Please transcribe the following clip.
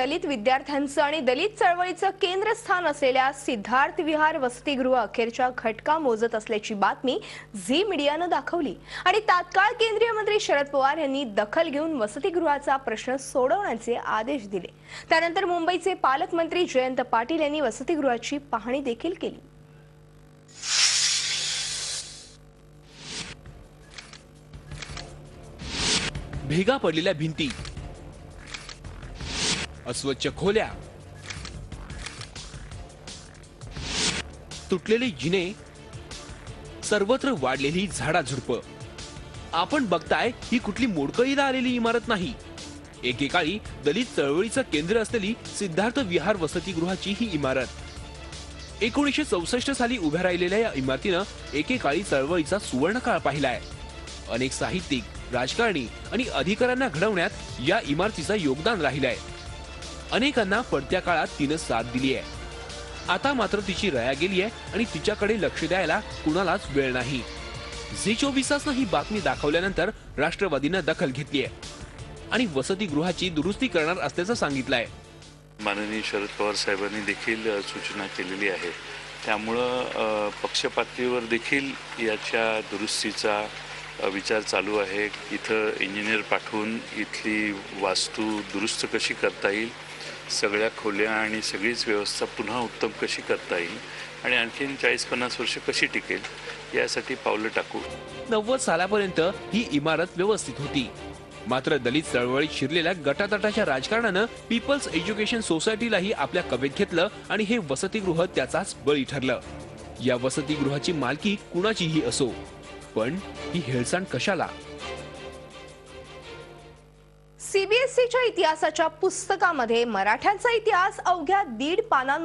दलित विद्यार्थ्यांचं आणि दलित चळवळीचं केंद्रस्थान असलेल्या सिद्धार्थ विहार वसतिगृह अखेरच्या घटका मोजत असल्याची बातमी झी मीडियानं दाखवली. आणि तात्काळ केंद्रीय मंत्री शरद पवार यांनी दखल घेऊन वसतिगृहाचा प्रश्न सोडवण्याचे आदेश दिले. त्यानंतर मुंबईचे पालकमंत्री जयंत पाटील यांनी वसतिगृहाची पाहणी देखील केली. भेगा पडलेल्या भिंती अस्वच्छ खोल्या. तुटलेले जिने सर्वत्र वाढलेली झाडाझुडप. आपण बघताय ही कुठली मोडकळीला आलेली इमारत नाही. एकेकाळी दलित चळवळीचं केंद्र असलेली सिद्धार्थ विहार वसतिगृहाची ही इमारत. एकोणीसशे चौसष्ट साली उभ्या राहिलेल्या या इमारतीनं एकेकाळी चळवळीचा सुवर्णकाळ पाहिलाय. अनेक साहित्यिक राजकारणी आणि अधिकाऱ्यांना घडवण्यात या इमारतीचा योगदान राहिलंय. अनेकांना पडत्या काळात तिनं साथ दिली आहे आता मात्र तिची रया गेली आहे आणि तिच्याकडे लक्ष द्यायला कुणालाच वेळ नाही. झी चोवीसासनं ही बातमी दाखवल्यानंतर राष्ट्रवादीनं दखल घेतली आहे आणि वसतिगृहाची दुरुस्ती करणार असल्याचं सांगितलं आहे माननीय शरद पवार साहेबांनी देखील सूचना केलेली आहे. त्यामुळं पक्षपातळीवर देखील याच्या दुरुस्तीचा विचार चालू आहे. इथं इंजिनियर पाठवून इथली वास्तू दुरुस्त कशी करता येईल सगळ्या खोल्या आणि सगळीच व्यवस्था पुन्हा उत्तम कशी करता येईल आणि आणखीन चाळीस पन्नास वर्ष कशी टिकेल यासाठी पावलं टाकू. नव्वद सालापर्यंत ही इमारत व्यवस्थित होती. मात्र दलित चळवळीत शिरलेल्या गटातटाच्या राजकारणानं पीपल्स एज्युकेशन सोसायटीलाही आपल्या कवेत घेतलं आणि हे वसतिगृह त्याचाच बळी ठरलं. या वसतिगृहाची मालकी कुणाचीही असो पण ही हेळसांड कशाला? सीबीएसईच्या इतिहासाच्या पुस्तकामध्ये मराठ्यांचा इतिहास अवघ्या दीड पानांमध्ये